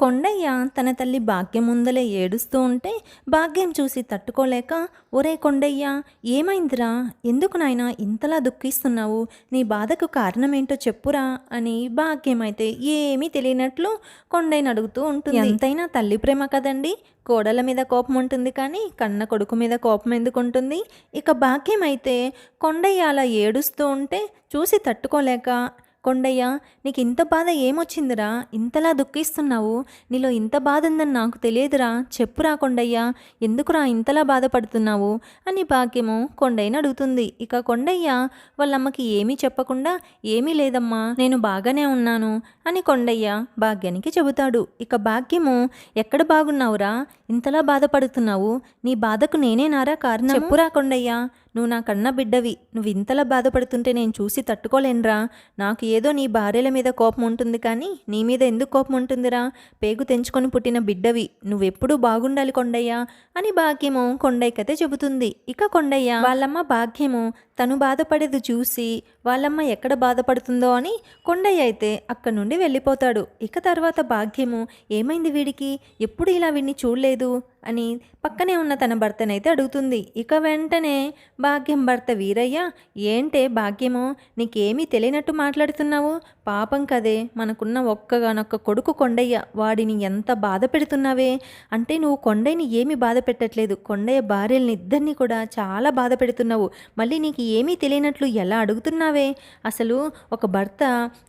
కొండయ్య తన తల్లి భాగ్యం ముందలే ఏడుస్తూ ఉంటే భాగ్యం చూసి తట్టుకోలేక ఒరే కొండయ్య ఏమైందిరా? ఎందుకు నాయన ఇంతలా దుఃఖిస్తున్నావు? నీ బాధకు కారణమేంటో చెప్పురా అని భాగ్యం అయితే ఏమీ తెలియనట్లు కొండయ్యని అడుగుతూ ఉంటుంది. ఎంతైనా తల్లి ప్రేమ కదండి. కోడల మీద కోపం ఉంటుంది కానీ కన్న కొడుకు మీద కోపం ఎందుకు ఉంటుంది? ఇక భాగ్యం అయితే కొండయ్య అలా ఏడుస్తూ ఉంటే చూసి తట్టుకోలేక కొండయ్య నీకు ఇంత బాధ ఏమొచ్చిందిరా? ఇంతలా దుఃఖిస్తున్నావు? నీలో ఇంత బాధ ఉందని నాకు తెలియదురా. చెప్పురా కొండయ్య ఎందుకురా ఇంతలా బాధపడుతున్నావు? అని భాగ్యము కొండయ్యని అడుగుతుంది. ఇక కొండయ్య వాళ్ళమ్మకి ఏమీ చెప్పకుండా ఏమీ లేదమ్మా నేను బాగానే ఉన్నాను అని కొండయ్య భాగ్యానికి చెబుతాడు. ఇక భాగ్యము ఎక్కడ బాగున్నావురా? ఇంతలా బాధపడుతున్నావు? నీ బాధకు నేనేనారా కారణం చెప్పురా కొండయ్య నువ్వు నా కన్న బిడ్డవి. నువ్వు ఇంతలా బాధపడుతుంటే నేను చూసి తట్టుకోలేనురా. నాకు ఏదో నీ భార్యల మీద కోపం ఉంటుంది కానీ నీ మీద ఎందుకు కోపం ఉంటుందిరా? పేగు తెంచుకొని పుట్టిన బిడ్డవి. నువ్వెప్పుడూ బాగుండాలి కొండయ్య అని భాగ్యము కొండయ్య కథ చెబుతుంది. ఇక కొండయ్య వాళ్ళమ్మ భాగ్యము తను బాధపడేది చూసి వాళ్ళమ్మ ఎక్కడ బాధపడుతుందో అని కొండయ్య అయితే అక్కడి నుండి వెళ్ళిపోతాడు. ఇక తర్వాత భాగ్యము ఏమైంది వీడికి? ఎప్పుడు ఇలా వీడిని చూడలేదు? అని పక్కనే ఉన్న తన భర్తనైతే అడుగుతుంది. ఇక వెంటనే భాగ్యం భర్త వీరయ్య ఏంటే భాగ్యము? నీకేమీ తెలియనట్టు మాట్లాడుతున్నావు? పాపం కదే మనకున్న ఒక్కగానొక్క కొడుకు కొండయ్య వాడిని ఎంత బాధ పెడుతున్నావే? అంటే నువ్వు కొండయ్యని ఏమీ బాధ పెట్టట్లేదు. కొండయ్య భార్యల్ని ఇద్దరిని కూడా చాలా బాధ పెడుతున్నావు. మళ్ళీ నీకు ఏమీ తెలియనట్లు ఎలా అడుగుతున్నావే? అసలు ఒక భర్త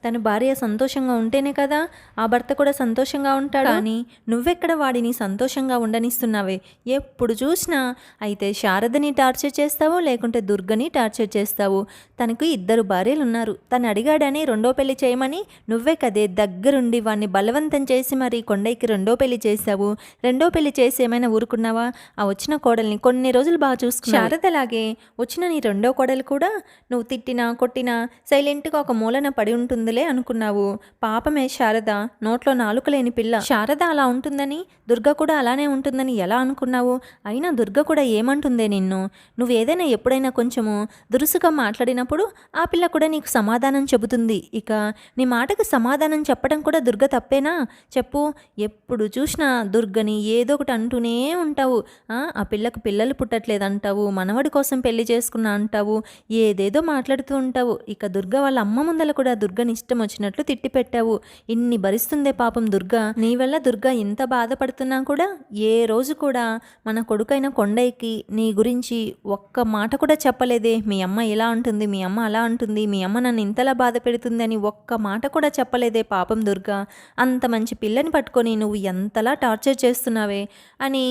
తన భార్య సంతోషంగా ఉంటేనే కదా ఆ భర్త కూడా సంతోషంగా ఉంటాడు. కానీ నువ్వెక్కడ వాడిని సంతోషంగా చేస్తున్నావే? ఎప్పుడు చూసినా అయితే శారదని టార్చర్ చేస్తావు లేకుంటే దుర్గని టార్చర్ చేస్తావు? తనకు ఇద్దరు భార్యలు ఉన్నారు తను అడిగాడని రెండో పెళ్ళి చేయమని నువ్వే కదే దగ్గరుండి వాడిని బలవంతం చేసి మరి కొండైకి రెండో పెళ్ళి చేశావు. రెండో పెళ్ళి చేసి ఏమైనా ఊరుకున్నావా? ఆ వచ్చిన కోడల్ని కొన్ని రోజులు బాగా చూసుకు శారదలాగే వచ్చిన నీ రెండో కోడలు కూడా నువ్వు తిట్టినా కొట్టినా సైలెంట్గా ఒక మూలన పడి ఉంటుందిలే అనుకున్నావు. పాపమే శారద నోట్లో నాలుక లేని పిల్ల. శారద అలా ఉంటుందని దుర్గ కూడా అలానే ఉంటుందని ఎలా అనుకున్నావు? అయినా దుర్గ కూడా ఏమంటుందే నిన్ను? నువ్వు ఏదైనా ఎప్పుడైనా కొంచెము దురుసుగా మాట్లాడినప్పుడు ఆ పిల్ల కూడా నీకు సమాధానం చెబుతుంది. ఇక నీ మాటకు సమాధానం చెప్పడం కూడా దుర్గ తప్పేనా? చెప్పు. ఎప్పుడు చూసినా దుర్గని ఏదో ఒకటి అంటూనే ఉంటావు. ఆ ఆ పిల్లకు పిల్లలు పుట్టట్లేదు అంటావు మనవడి కోసం పెళ్ళి చేసుకున్నా అంటావు. ఏదేదో మాట్లాడుతూ ఉంటావు. ఇక దుర్గ వాళ్ళ అమ్మ ముందల కూడా దుర్గని ఇష్టం వచ్చినట్లు తిట్టి పెట్టావు ఇన్ని భరిస్తుందే పాపం దుర్గ. నీ వల్ల దుర్గ ఇంత బాధపడుతున్నా కూడా ఏ రోజు రోజు కూడా మన కొడుకైన కొండయ్యకి నీ గురించి ఒక్క మాట కూడా చెప్పలేదే. మీ అమ్మ ఇలా అంటుంది మీ అమ్మ అలా అంటుంది మీ అమ్మ నన్ను ఇంతలా బాధ పెడుతుంది అని ఒక్క మాట కూడా చెప్పలేదే పాపం దుర్గా. అంత మంచి పిల్లని పట్టుకొని నువ్వు ఎంతలా టార్చర్ చేస్తున్నావే అని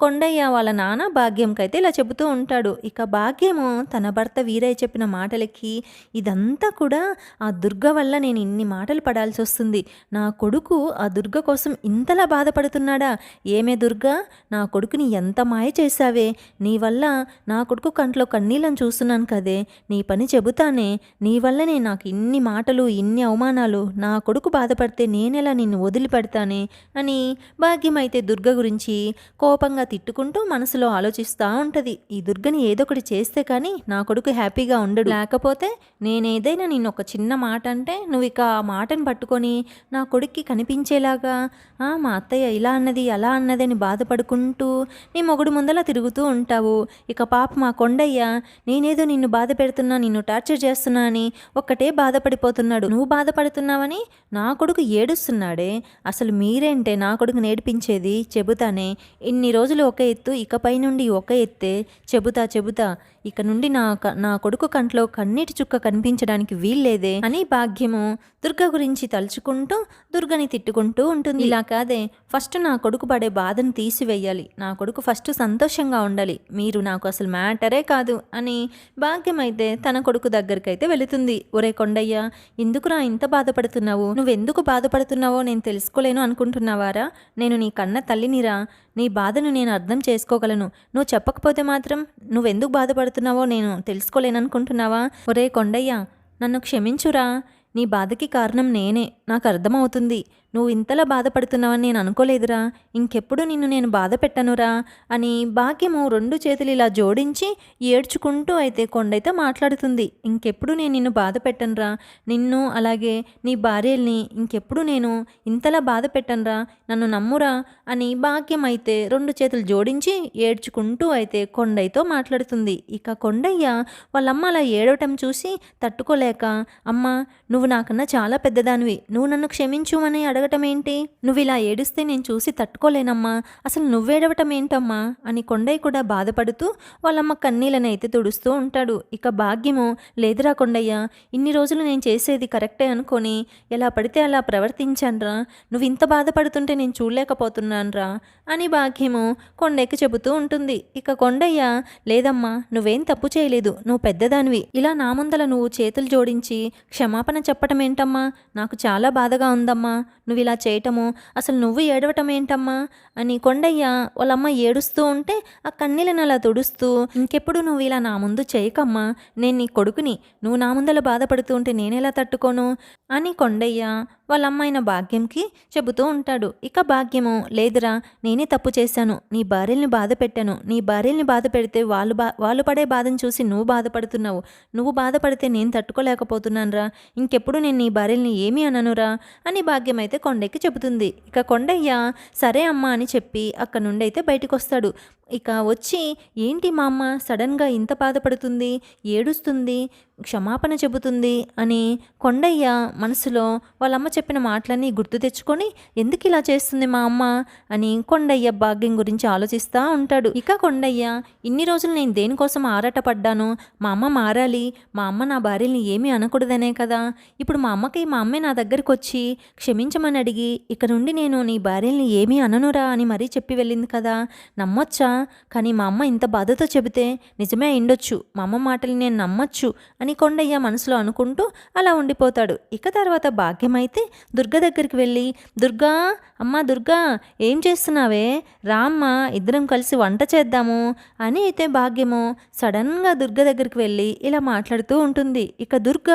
కొండయ్య వాళ్ళ నాన్న భాగ్యంకైతే ఇలా చెబుతూ ఉంటాడు. ఇక భాగ్యము తన భర్త వీరయ్య చెప్పిన మాటలకి ఇదంతా కూడా ఆ దుర్గ వల్ల నేను ఇన్ని మాటలు పడాల్సి వస్తుంది. నా కొడుకు ఆ దుర్గ కోసం ఇంతలా బాధపడుతున్నాడా? ఏమే దుర్గా? నా కొడుకుని ఎంత మాయ చేశావే? నీ వల్ల నా కొడుకు కంట్లో కన్నీళ్ళని చూస్తున్నాను కదే. నీ పని చెబుతానే. నీ వల్లనే నాకు ఇన్ని మాటలు ఇన్ని అవమానాలు. నా కొడుకు బాధపడితే నేనెలా నిన్ను వదిలిపెడతానే? అని భాగ్యం అయితే దుర్గ గురించి కోపంగా తిట్టుకుంటూ మనసులో ఆలోచిస్తూ ఉంటుంది. ఈ దుర్గని ఏదో ఒకటి చేస్తే కానీ నా కొడుకు హ్యాపీగా ఉండడు. లేకపోతే నేనేదైనా నిన్ను ఒక చిన్న మాట అంటే నువ్వు ఇక ఆ మాటను పట్టుకొని నా కొడుక్కి కనిపించేలాగా "ఆ, మా అత్తయ్య ఇలా అన్నది అలా అన్నది అని బాధపడుకుంటూ నీ మొగుడు ముందలా తిరుగుతూ ఉంటావు. ఇక పాప మా కొండయ్య నేనేదో నిన్ను బాధ పెడుతున్నా నిన్ను టార్చర్ చేస్తున్నా అని ఒక్కటే బాధపడిపోతున్నాడు. నువ్వు బాధపడుతున్నావని నా కొడుకు ఏడుస్తున్నాడే. అసలు మీరేంటే నా కొడుకు నేర్పించేది? చెబుతానే. ఇన్ని రోజులు ఒక ఎత్తు ఇకపై నుండి ఒక ఎత్తే చెబుతా చెబుతా ఇక నుండి నా క- నా కొడుకు కంట్లో కన్నీటి చుక్క కనిపించడానికి వీల్లేదే అని భాగ్యము దుర్గ గురించి తలుచుకుంటూ దుర్గని తిట్టుకుంటూ ఉంటుంది. ఇలా కాదే ఫస్ట్ నా కొడుకు పడే బాధను తీసివేయాలి. నా కొడుకు ఫస్ట్ సంతోషంగా ఉండాలి. మీరు నాకు అసలు మ్యాటరే కాదు అని భాగ్యం అయితే తన కొడుకు దగ్గరికైతే వెళుతుంది. ఒరే కొండయ్య ఎందుకురా ఇంత బాధపడుతున్నావు? నువ్వెందుకు బాధపడుతున్నావో నేను తెలుసుకోలేను అనుకుంటున్నావారా? నేను నీ కన్న తల్లినిరా. నీ బాధను నేను అర్థం చేసుకోగలను. నువ్వు చెప్పకపోతే మాత్రం నువ్వెందుకు బాధపడుతు నేను తెలుసుకోలేననుకుంటున్నావా? ఒరే కొండయ్య నన్ను క్షమించురా. నీ బాధకి కారణం నేనే. నాకు అర్థమవుతుంది. నువ్వు ఇంతలా బాధపడుతున్నావని నేను అనుకోలేదురా. ఇంకెప్పుడు నిన్ను నేను బాధ పెట్టనురా అని భాగ్యము రెండు చేతులు ఇలా జోడించి ఏడ్చుకుంటూ అయితే కొండైతే మాట్లాడుతుంది. ఇంకెప్పుడు నేను నిన్ను బాధ పెట్టనురా. నిన్ను అలాగే నీ భార్యల్ని ఇంకెప్పుడు నేను ఇంతలా బాధ పెట్టనురా. నన్ను నమ్మురా అని భాగ్యం అయితే రెండు చేతులు జోడించి ఏడ్చుకుంటూ అయితే కొండయ్యతో మాట్లాడుతుంది. ఇక కొండయ్య వాళ్ళమ్మ అలా ఏడవటం చూసి తట్టుకోలేక అమ్మ నువ్వు నాకన్నా చాలా పెద్దదానివి. నువ్వు నన్ను క్షమించుమని అడగటం ఏంటి? నువ్వు ఇలా ఏడిస్తే నేను చూసి తట్టుకోలేనమ్మా. అసలు నువ్వేడవటం ఏంటమ్మా? అని కొండయ్య కూడా బాధపడుతూ వాళ్ళమ్మ కన్నీళ్ళని అయితే తుడుస్తూ ఉంటాడు. ఇక భాగ్యము లేదురా కొండయ్య ఇన్ని రోజులు నేను చేసేది కరెక్టే అనుకొని ఎలా పడితే అలా ప్రవర్తించానురా. నువ్వు ఇంత బాధపడుతుంటే నేను చూడలేకపోతున్నానురా అని భాగ్యము కొండయ్యకి చెబుతూ ఉంటుంది. ఇక కొండయ్య లేదమ్మా నువ్వేం తప్పు చేయలేదు. నువ్వు పెద్దదానివి. ఇలా నా ముందల నువ్వు చేతులు జోడించి క్షమాపణ చెప్పటం ఏంటమ్మా? నాకు చాలా బాధగా ఉందమ్మా. నువ్వు ఇలా చేయటము? అసలు నువ్వు ఏడవటం ఏంటమ్మా? అని కొండయ్య వాళ్ళమ్మ ఏడుస్తూ ఉంటే ఆ కన్నీళ్ళని అలా తుడుస్తూ ఇంకెప్పుడు నువ్వు ఇలా నా ముందు చేయకమ్మా? నేను నీ కొడుకుని. నువ్వు నా ముందల బాధపడుతూ ఉంటే నేనెలా తట్టుకోను? అని కొండయ్య వాళ్ళ అమ్మాయిన భాగ్యంకి చెబుతూ ఉంటాడు. ఇక భాగ్యము లేదురా నేనే తప్పు చేశాను. నీ భార్యల్ని బాధ పెట్టాను. నీ భార్యల్ని బాధ పెడితే వాళ్ళు బా వాళ్ళు పడే బాధను చూసి నువ్వు బాధపడుతున్నావు. నువ్వు బాధపడితే నేను తట్టుకోలేకపోతున్నానురా. ఇంకెప్పుడు నేను నీ భార్యల్ని ఏమీ అననురా? అని భాగ్యం అయితే కొండయ్యకి చెబుతుంది. ఇక కొండయ్య సరే అమ్మా అని చెప్పి అక్కడ నుండి అయితే బయటకు వస్తాడు ఇక వచ్చి ఏంటి మా అమ్మ సడన్గా ఇంత బాధపడుతుంది? ఏడుస్తుంది? క్షమాపణ చెబుతుంది? అని కొండయ్య మనసులో వాళ్ళమ్మ చెప్పిన మాటలన్నీ గుర్తు తెచ్చుకొని ఎందుకు ఇలా చేస్తుంది మా అమ్మ? అని కొండయ్య భాగ్యం గురించి ఆలోచిస్తూ ఉంటాడు. ఇక కొండయ్య ఇన్ని రోజులు నేను దేనికోసం ఆరాటపడ్డాను? మా అమ్మ మారాలి. మా అమ్మ నా భార్యని ఏమీ అనకూడదనే కదా. ఇప్పుడు మా అమ్మకి మా అమ్మే నా దగ్గరికి వచ్చి క్షమించమని అడిగి ఇక నుండి నేను నీ భార్యని ఏమీ అననురా? అని మరీ చెప్పి వెళ్ళింది కదా. నమ్మొచ్చా? కానీ మా అమ్మ ఇంత బాధతో చెబితే నిజమే అయిండొచ్చు మా అమ్మ మాటలు నేను నమ్మొచ్చు అని కొండయ్య మనసులో అనుకుంటూ అలా ఉండిపోతాడు. ఇక తర్వాత భాగ్యమైతే దుర్గ దగ్గరికి వెళ్ళి దుర్గా అమ్మా దుర్గా ఏం చేస్తున్నావే? రామ్మ ఇద్దరం కలిసి వంట చేద్దాము. అని అయితే భాగ్యము సడన్గా దుర్గ దగ్గరికి వెళ్ళి ఇలా మాట్లాడుతూ ఉంటుంది. ఇక దుర్గ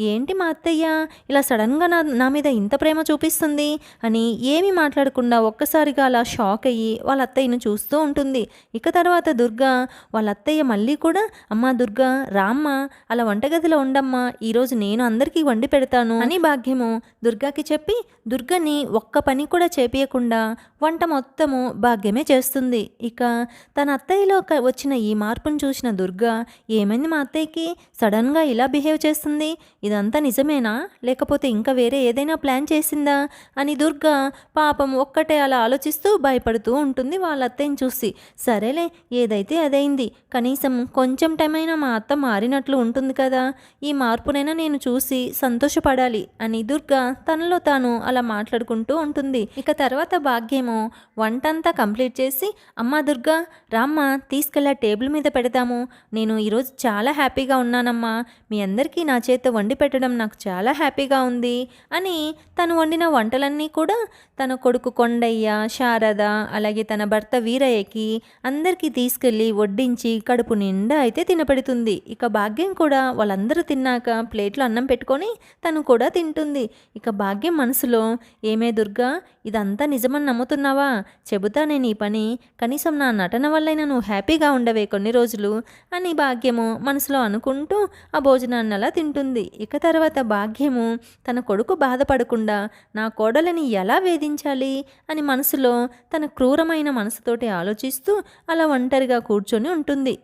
ఏంటి మా అత్తయ్య? ఇలా సడన్గా నా నా మీద ఇంత ప్రేమ చూపిస్తుంది అని ఏమీ మాట్లాడకుండా ఒక్కసారిగా అలా షాక్ అయ్యి వాళ్ళ అత్తయ్యను చూస్తూ ఉంటుంది. ఇక తర్వాత దుర్గా వాళ్ళ అత్తయ్య మళ్ళీ కూడా అమ్మా దుర్గా రామ్మ అలా వంటగదిలో ఉండమ్మా ఈరోజు నేను అందరికీ వండి పెడతాను అని భాగ్యము దుర్గాకి చెప్పి దుర్గని ఒక్క పని కూడా చేపియకుండా వంట మొత్తము భాగ్యమే చేస్తుంది. ఇక తన అత్తయ్యలో వచ్చిన ఈ మార్పును చూసిన దుర్గా ఏమైంది మా అత్తయ్యకి? సడన్గా ఇలా బిహేవ్ చేస్తుంది? ఇదంతా నిజమేనా? లేకపోతే ఇంకా వేరే ఏదైనా ప్లాన్ చేసిందా? అని దుర్గా పాపం ఒక్కటే అలా ఆలోచిస్తూ భయపడుతూ ఉంటుంది వాళ్ళ అత్తయ్యని చూసి. సరేలే ఏదైతే అదైంది. కనీసం కొంచెం టైం అయినా మా అత్త మారినట్లు ఉంటుంది కదా. ఈ మార్పునైనా నేను చూసి సంతోషపడాలి అని దుర్గా తనలో తాను అలా మాట్లాడుకుంటూ ఉంటుంది. ఇక తర్వాత భాగ్యము వంటంతా కంప్లీట్ చేసి అమ్మా దుర్గా రామ్మ తీసుకెళ్ళా టేబుల్ మీద పెడతాము. నేను ఈరోజు చాలా హ్యాపీగా ఉన్నానమ్మా. మీ అందరికీ నా చేత వండి పెట్టడం నాకు చాలా హ్యాపీగా ఉంది అని తను వండిన వంటలన్నీ కూడా తన కొడుకు కొండయ్య శారద అలాగే తన భర్త వీరయ్యకి అందరికీ తీసుకెళ్ళి వడ్డించి కడుపు నిండా అయితే తినపెడుతుంది ఇక భాగ్యం కూడా వాళ్ళందరూ తిన్నాక ప్లేట్లో అన్నం పెట్టుకొని తను కూడా తింటుంది. ఇక భాగ్యం మనసులో ఏమే దుర్గా ఇదంతా నిజమని నమ్ముతున్నావా? చెబుతానే నీ పని. కనీసం నా నటన వల్లైనా నువ్వు హ్యాపీగా ఉండవే కొన్ని రోజులు అని భాగ్యము మనసులో అనుకుంటూ ఆ భోజనాన్ని అలా తింటుంది. ఇక తర్వాత భాగ్యము తన కొడుకు బాధపడకుండా నా కోడలని ఎలా వేధించాలి అని మనసులో తన క్రూరమైన మనసుతోటి ఆలోచిస్తూ అలా ఒంటరిగా కూర్చొని ఉంటుంది.